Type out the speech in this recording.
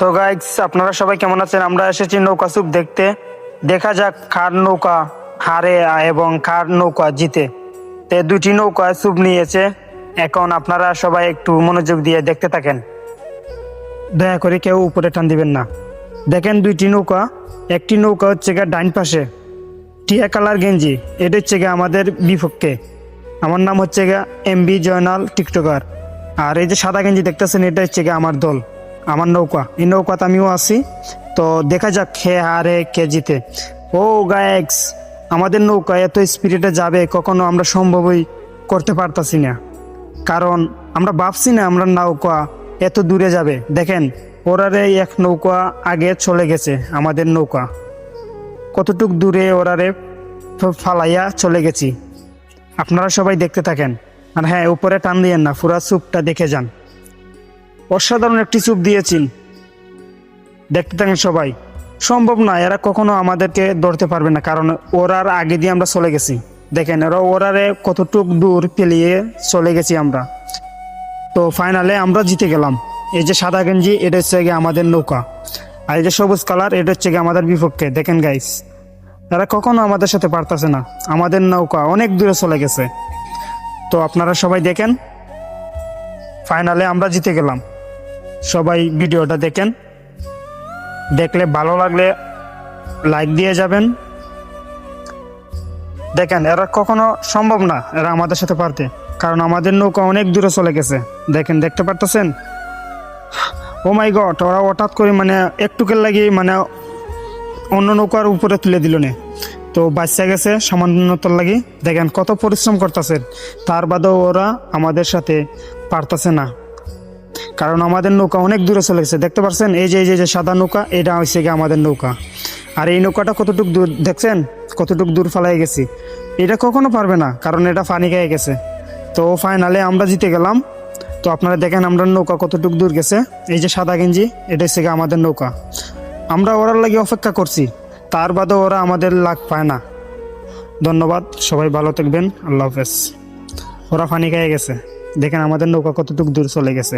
তো গাইস আপনারা সবাই কেমন আছেন? আমরা এসেছি নৌকা স্যুপ দেখতে। দেখা যাক খার নৌকা হারে এবং খার নৌকা জিতে। তে দুটি নৌকা স্যুপ নিয়েছে। এখন আপনারা সবাই একটু মনোযোগ দিয়ে দেখতে থাকেন। দয়া করে কেউ উপরে টান দিবেন না। দেখেন দুইটি নৌকা। একটি নৌকা হচ্ছে গিয়ে ডাইন পাশে। টিয়া কালার গেঞ্জি। এটা হচ্ছে গিয়ে আমাদের বিপক্ষে। আমার নাম হচ্ছে গিয়ে এম বি জয়নাল টিকটকার। আর এই যে সাদা গেঞ্জি দেখতেছেন, এটা হচ্ছে গিয়ে আমার দল। আমার নৌকা, এই নৌকাতে আমিও আছি। তো দেখা যাক কে হারে, কে জিতে। ও গায়েক্স আমাদের নৌকা এত স্পিরিটে যাবে, কখনো আমরা সম্ভবই করতে পারতাছি না। কারণ আমরা ভাবছি না আমরা নৌকা এত দূরে যাবে। দেখেন, ওরারে এক নৌকা আগে চলে গেছে, আমাদের নৌকা। কতটুক দূরে ওরারে ফালাইয়া চলে গেছি। আপনারা সবাই দেখতে থাকেন। আর হ্যাঁ উপরে টান দিয়েন না, পুরা স্যুপটা দেখে যান। অসাধারণ একটি চুপ দিয়েছেন দেখতে থাকেন সবাই। সম্ভব না, এরা কখনো আমাদেরকে ধরতে পারবে না, কারণ ওরার আগে দিয়ে আমরা চলে গেছি। দেখেন, এরা ওরারে কতটুক দূর পেলিয়ে চলে গেছি আমরা। তো ফাইনালে আমরা জিতে গেলাম। এই যে সাদা গেঞ্জি, এটা হচ্ছে গিয়ে আমাদের নৌকা। আর এই যে সবুজ কালার এটা হচ্ছে গিয়ে আমাদের বিপক্ষে। দেখেন গাইস তারা কখনো আমাদের সাথে পারতেছে না। আমাদের নৌকা অনেক দূরে চলে গেছে। তো আপনারা সবাই দেখেন ফাইনালে আমরা জিতে গেলাম। সবাই ভিডিওটা দেখেন। দেখলে ভালো লাগলে লাইক দিয়ে যাবেন। দেখেন, এরা কখনো সম্ভব না এরা আমাদের সাথে পারতে, কারণ আমাদের নৌকা অনেক দূরে চলে গেছে। দেখেন, দেখতে পারতেছেন? ও মাই গড ওরা হঠাৎ করে মানে একটুকের লাগে মানে অন্য নৌকার উপরে তুলে দিল নে। তো বাচ্চা গেছে সামান্যতার লাগি। দেখেন, কত পরিশ্রম করতেছে তার বাদেও ওরা আমাদের সাথে পারতেছে না। কারণ আমাদের নৌকা অনেক দূরে চলে গেছে। দেখতে পাচ্ছেন এই যে এই যে সাদা নৌকা, এটা হচ্ছে গিয়ে আমাদের নৌকা। আর এই নৌকাটা কতটুক দূর, দেখছেন? কতটুক দূর ফেলাই গেছি। এটা কখনো পারবে না, কারণ এটা পানি খেয়ে গেছে। তো ফাইনালে আমরা জিতে গেলাম। তো আপনারা দেখেন আমরা নৌকা কতটুক দূর গেছে। এই যে সাদা গেঞ্জি, এটা হচ্ছে গিয়ে আমাদের নৌকা। আমরা ওরার লাগে অপেক্ষা করছি। তার বাদে ওরা আমাদের লাগ পায় না। ধন্যবাদ, সবাই ভালো থাকবেন। আল্লাহ হাফেজ। ওরা ফানি খেয়ে গেছে। দেখেন আমাদের নৌকা কতটুকু দূর চলে গেছে।